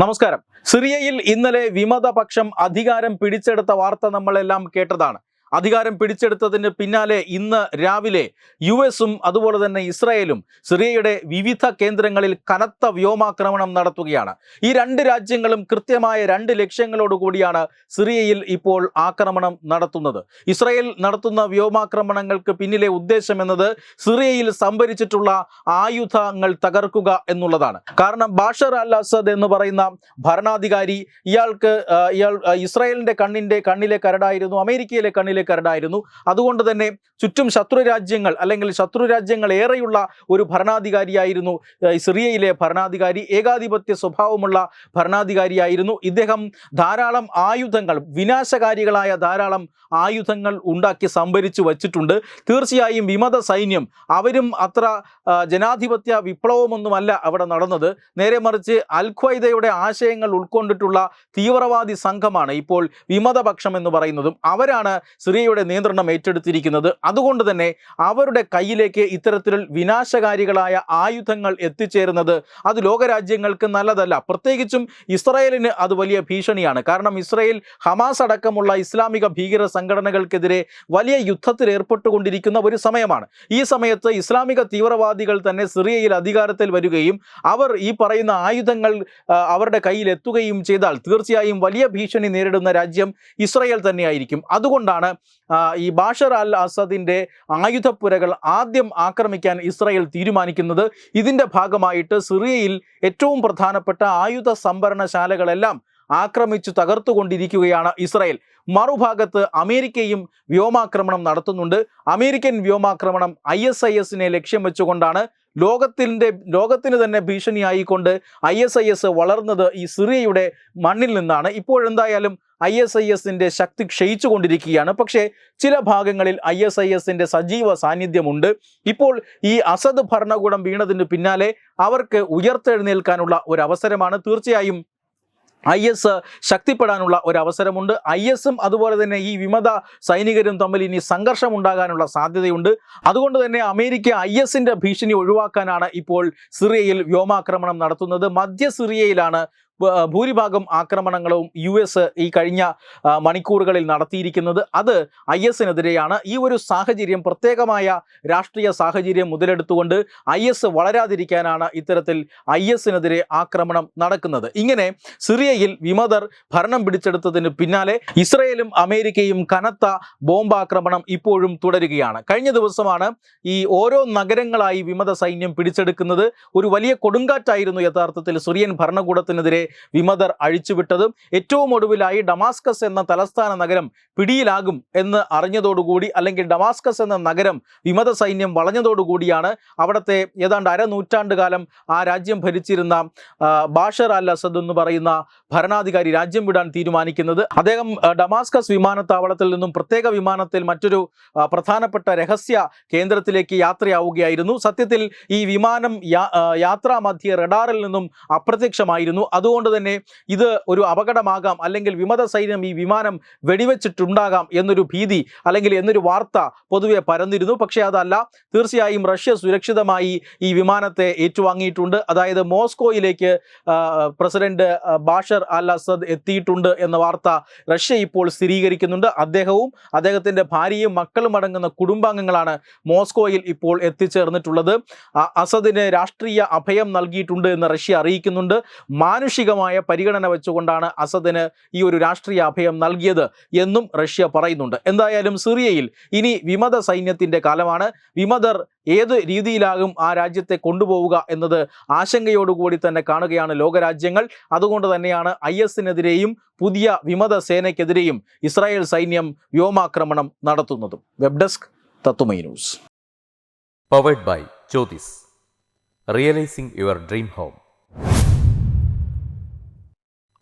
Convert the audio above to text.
നമസ്കാരം. സിറിയയിൽ ഇന്നലെ വിമതപക്ഷം അധികാരം പിടിച്ചെടുത്ത വാർത്ത നമ്മളെല്ലാം കേട്ടതാണ്. അധികാരം പിടിച്ചെടുത്തതിന് പിന്നാലെ ഇന്ന് രാവിലെ യു എസും അതുപോലെ തന്നെ ഇസ്രായേലും സിറിയയുടെ വിവിധ കേന്ദ്രങ്ങളിൽ കനത്ത വ്യോമാക്രമണം നടത്തുകയാണ്. ഈ രണ്ട് രാജ്യങ്ങളും കൃത്യമായ രണ്ട് ലക്ഷ്യങ്ങളോടുകൂടിയാണ് സിറിയയിൽ ഇപ്പോൾ ആക്രമണം നടത്തുന്നത്. ഇസ്രായേൽ നടത്തുന്ന വ്യോമാക്രമണങ്ങൾക്ക് പിന്നിലെ ഉദ്ദേശം എന്നത് സിറിയയിൽ സംഭരിച്ചിട്ടുള്ള ആയുധങ്ങൾ തകർക്കുക എന്നുള്ളതാണ്. കാരണം ബാഷർ അൽ അസദ് എന്ന് പറയുന്ന ഭരണാധികാരി ഇയാൾക്ക് ഇയാൾ ആ, ഇസ്രായേലിന്റെ കണ്ണിന്റെ കണ്ണിലെ കരടായിരുന്നു അമേരിക്കയിലെ കണ്ണിലെ കരടായിരുന്നു അതുകൊണ്ട് തന്നെ ചുറ്റും ശത്രു രാജ്യങ്ങൾ അല്ലെങ്കിൽ ശത്രു രാജ്യങ്ങൾ ഏറെയുള്ള ഒരു ഭരണാധികാരിയായിരുന്നു സിറിയയിലെ ഭരണാധികാരി ഏകാധിപത്യ സ്വഭാവമുള്ള ഭരണാധികാരിയായിരുന്നു. ഇദ്ദേഹം ധാരാളം ആയുധങ്ങൾ വിനാശകാരികളായ ധാരാളം ആയുധങ്ങൾ ഉണ്ടാക്കി സംഭരിച്ചു വച്ചിട്ടുണ്ട്. തീർച്ചയായും വിമത സൈന്യം അവരും അത്ര ജനാധിപത്യ വിപ്ലവമൊന്നുമല്ല അവിടെ നടന്നത്. നേരെ മറിച്ച് അൽ ഖ്വയ്ദയുടെ ആശയങ്ങൾ ഉൾക്കൊണ്ടിട്ടുള്ള തീവ്രവാദി സംഘമാണ് ഇപ്പോൾ വിമതപക്ഷം എന്ന് പറയുന്നതും. അവരാണ് സിറിയയുടെ നിയന്ത്രണം ഏറ്റെടുത്തിരിക്കുന്നത് അതുകൊണ്ട് തന്നെ അവരുടെ കയ്യിലേക്ക് ഇത്തരത്തിൽ വിനാശകാരികളായ ആയുധങ്ങൾ എത്തിച്ചേരുന്നത് അത് ലോകരാജ്യങ്ങൾക്ക് നല്ലതല്ല. പ്രത്യേകിച്ചും ഇസ്രായേലിന് അത് വലിയ ഭീഷണിയാണ്. കാരണം ഇസ്രായേൽ ഹമാസ് അടക്കമുള്ള ഇസ്ലാമിക ഭീകര സംഘടനകൾക്കെതിരെ വലിയ യുദ്ധത്തിൽ ഏർപ്പെട്ടുകൊണ്ടിരിക്കുന്ന ഒരു സമയമാണ്. ഈ സമയത്ത് ഇസ്ലാമിക തീവ്രവാദികൾ തന്നെ സിറിയയിൽ അധികാരത്തിൽ വരികയും അവർ ഈ പറയുന്ന ആയുധങ്ങൾ അവരുടെ കയ്യിൽ എത്തുകയും ചെയ്താൽ തീർച്ചയായും വലിയ ഭീഷണി നേരിടുന്ന രാജ്യം ഇസ്രയേൽ തന്നെയായിരിക്കും. അതുകൊണ്ടാണ് ഈ ബാഷർ അൽ അസദിന്റെ ആയുധപ്പുരകൾ ആദ്യം ആക്രമിക്കാൻ ഇസ്രായേൽ തീരുമാനിക്കുന്നത് ഇതിന്റെ ഭാഗമായിട്ട് സിറിയയിൽ ഏറ്റവും പ്രധാനപ്പെട്ട ആയുധ സംഭരണശാലകളെല്ലാം ആക്രമിച്ചു തകർത്തുകൊണ്ടിരിക്കുകയാണ് ഇസ്രായേൽ. മറുഭാഗത്ത് അമേരിക്കയും വ്യോമാക്രമണം നടത്തുന്നുണ്ട്. അമേരിക്കൻ വ്യോമാക്രമണം ഐ എസ് ഐ എസിനെ ലക്ഷ്യം വെച്ചുകൊണ്ടാണ് ലോകത്തിന്റെ ലോകത്തിന് തന്നെ ഭീഷണിയായിക്കൊണ്ട് ഐ എസ് ഐ എസ് വളർന്നത് ഈ സിറിയയുടെ മണ്ണിൽ നിന്നാണ്. ഇപ്പോഴെന്തായാലും ഐ എസ് ഐ എസിന്റെ ശക്തി ക്ഷയിച്ചു കൊണ്ടിരിക്കുകയാണ് പക്ഷേ ചില ഭാഗങ്ങളിൽ ഐ എസ് ഐ എസിന്റെ സജീവ സാന്നിധ്യമുണ്ട്. ഇപ്പോൾ ഈ അസദ് ഭരണകൂടം വീണതിന് പിന്നാലെ അവർക്ക് ഉയർത്തെഴുന്നേൽക്കാനുള്ള ഒരു അവസരമാണ് തീർച്ചയായും ഐ എസ് ശക്തിപ്പെടാനുള്ള ഒരു അവസരമുണ്ട് ഐ എസും അതുപോലെ തന്നെ ഈ വിമത സൈനികരും തമ്മിൽ ഇനി സംഘർഷം ഉണ്ടാകാനുള്ള സാധ്യതയുണ്ട്. അതുകൊണ്ട് തന്നെ അമേരിക്ക ഐ എസിന്റെ ഭീഷണി ഒഴിവാക്കാനാണ് ഇപ്പോൾ സിറിയയിൽ വ്യോമാക്രമണം നടത്തുന്നത്. മധ്യ സിറിയയിലാണ് ഭൂരിഭാഗം ആക്രമണങ്ങളും യു എസ് ഈ കഴിഞ്ഞ മണിക്കൂറുകളിൽ നടത്തിയിരിക്കുന്നത് അത് ഐ എസിനെതിരെയാണ്. ഈ ഒരു സാഹചര്യം പ്രത്യേകമായ രാഷ്ട്രീയ സാഹചര്യം മുതലെടുത്തുകൊണ്ട് ഐ എസ് വളരാതിരിക്കാനാണ് ഇത്തരത്തിൽ ഐ എസിനെതിരെ ആക്രമണം നടക്കുന്നത്. ഇങ്ങനെ സിറിയയിൽ വിമതർ ഭരണം പിടിച്ചെടുത്തതിന് പിന്നാലെ ഇസ്രയേലും അമേരിക്കയും കനത്ത ബോംബാക്രമണം ഇപ്പോഴും തുടരുകയാണ്. കഴിഞ്ഞ ദിവസമാണ് ഈ ഓരോ നഗരങ്ങളായി വിമത സൈന്യം പിടിച്ചെടുക്കുന്നത്. ഒരു വലിയ കൊടുങ്കാറ്റായിരുന്നു യഥാർത്ഥത്തിൽ സിറിയൻ ഭരണകൂടത്തിനെതിരെ വിമതർ അഴിച്ചുവിട്ടതും ഏറ്റവും ഒടുവിലായി ഡമാസ്കസ് എന്ന തലസ്ഥാന നഗരം പിടിയിലാകും എന്ന് അറിഞ്ഞതോടുകൂടി അല്ലെങ്കിൽ ഡമാസ്കസ് എന്ന നഗരം വിമത സൈന്യം വളഞ്ഞതോടുകൂടിയാണ് അവിടുത്തെ ഏതാണ്ട് അരനൂറ്റാണ്ട് കാലം ആ രാജ്യം ഭരിച്ചിരുന്ന ബാഷർ അൽ അസദ് എന്ന് പറയുന്ന ഭരണാധികാരി രാജ്യം വിടാൻ തീരുമാനിക്കുന്നത്. അദ്ദേഹം ഡമാസ്കസ് വിമാനത്താവളത്തിൽ നിന്നും പ്രത്യേക വിമാനത്തിൽ മറ്റൊരു പ്രധാനപ്പെട്ട രഹസ്യ കേന്ദ്രത്തിലേക്ക് യാത്രയാവുകയായിരുന്നു. സത്യത്തിൽ ഈ വിമാനം യാ- ആ, യാത്രാ മധ്യ റഡാറിൽ നിന്നും അപ്രത്യക്ഷമായിരുന്നു. അതുകൊണ്ട് തന്നെ ഇത് ഒരു അപകടമാകാം അല്ലെങ്കിൽ വിമത സൈന്യം ഈ വിമാനം വെടിവെച്ചിട്ടുണ്ടാകാം എന്നൊരു ഭീതി അല്ലെങ്കിൽ എന്നൊരു വാർത്ത പൊതുവെ പരന്നിരുന്നു. പക്ഷേ അതല്ല തീർച്ചയായും റഷ്യ സുരക്ഷിതമായി ഈ വിമാനത്തെ ഏറ്റുവാങ്ങിയിട്ടുണ്ട്. അതായത് മോസ്കോയിലേക്ക് പ്രസിഡന്റ് ബാഷർ അൽ അസദ് എത്തിയിട്ടുണ്ട് എന്ന വാർത്ത റഷ്യ ഇപ്പോൾ സ്ഥിരീകരിക്കുന്നുണ്ട്. അദ്ദേഹവും അദ്ദേഹത്തിന്റെ ഭാര്യയും മക്കളും അടങ്ങുന്ന കുടുംബാംഗങ്ങളാണ് മോസ്കോയിൽ ഇപ്പോൾ എത്തിച്ചേർന്നിട്ടുള്ളത്. അസദിന് രാഷ്ട്രീയ അഭയം നൽകിയിട്ടുണ്ട് എന്ന് റഷ്യ അറിയിക്കുന്നുണ്ട്. മാനുഷികമായ പരിഗണന വെച്ചുകൊണ്ടാണ് അസദിന് ഈ ഒരു രാഷ്ട്രീയ അഭയം നൽകിയത് എന്നും റഷ്യ പറയുന്നുണ്ട്. എന്തായാലും സിറിയയിൽ ഇനി വിമത സൈന്യത്തിന്റെ കാലമാണ്. വിമതർ ഏത് രീതിയിലാകും ആ രാജ്യത്തെ കൊണ്ടുപോവുക എന്നത് ആശങ്കയോടുകൂടി തന്നെ കാണുകയാണ് ലോകരാജ്യങ്ങൾ. അതുകൊണ്ട് തന്നെയാണ് ഐ എസിനെതിരെയും പുതിയ വിമത സേനയ്ക്കെതിരെയും ഇസ്രായേൽ സൈന്യം വ്യോമാക്രമണം നടത്തുന്നതും. വെബ് ഡെസ്ക് തത്തുമൈ news. Powered by Jyothis realising your dream home.